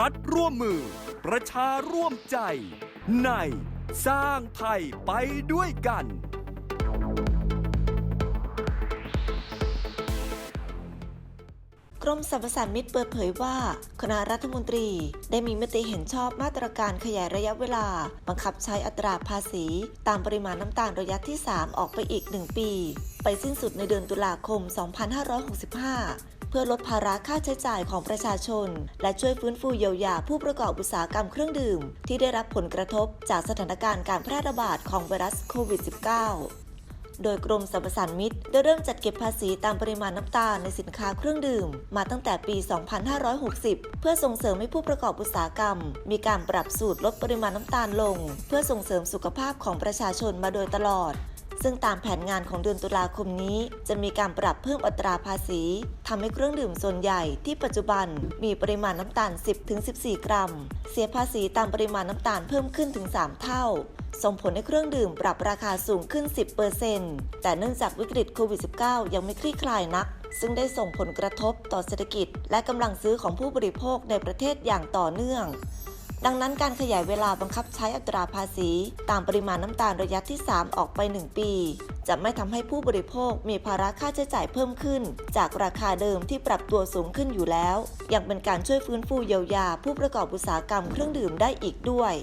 รัฐร่วมมือ ประชาร่วมใจ ในสร้างไทยไปด้วยกัน กรมสรรพสามิตเปิดเผยว่า คณะรัฐมนตรีได้มีมติเห็นชอบมาตรการขยายระยะเวลา บังคับใช้อัตราภาษี ตามปริมาณน้ำตาลระยะที่ 3 ออกไปอีก 1 ปี ไปสิ้นสุดในเดือนตุลาคม 2565 พื่อลดภาระค่าใช้จ่ายของประชาชน และช่วยฟื้นฟูเยียวยาผู้ประกอบอุตสาหกรรมเครื่องดื่ม ที่ได้รับผลกระทบจากสถานการณ์การแพร่ระบาดของไวรัสโควิด -19 โดยกรมสรรพสานมิตได้เริ่มจัดเก็บภาษีตามปริมาณน้ำตาลในสินค้าเครื่องดื่ม มาตั้งแต่ปี 2560 เพื่อส่งเสริมให้ผู้ประกอบอุตสาหกรรม มีการปรับสูตรลดปริมาณน้ำตาลลง เพื่อส่งเสริมสุขภาพของประชาชนมาโดยตลอด ซึ่งตามแผนงานของเดือนตุลาคมนี้ จะมีการปรับเพิ่มอัตราภาษีทำให้เครื่องดื่มส่วนใหญ่ที่ปัจจุบันมีปริมาณน้ำตาล 10-14 กรัม เสียภาษีตามปริมาณน้ำตาลเพิ่มขึ้นถึง 3 เท่า ส่งผลให้เครื่องดื่มปรับราคาสูงขึ้น 10%แต่เนื่องจากวิกฤตโควิด -19 ยังไม่คลี่คลายนัก ซึ่งได้ส่งผลกระทบต่อเศรษฐกิจ และกำลังซื้อของผู้บริโภคในประเทศอย่างต่อเนื่อง ดังนั้นการขยายเวลาบังคับใช้อัตราภาษี ตามปริมาณน้ำตาลระยะที่ 3 ออกไป 1 ปี จะไม่ทำให้ผู้บริโภคมีภาระค่าใช้จ่ายเพิ่มขึ้น จากราคาเดิมที่ปรับตัวสูงขึ้นอยู่แล้ว ยังเป็นการช่วยฟื้นฟูเยียวยาผู้ประกอบอุตสาหกรรมเครื่องดื่มได้อีกด้วย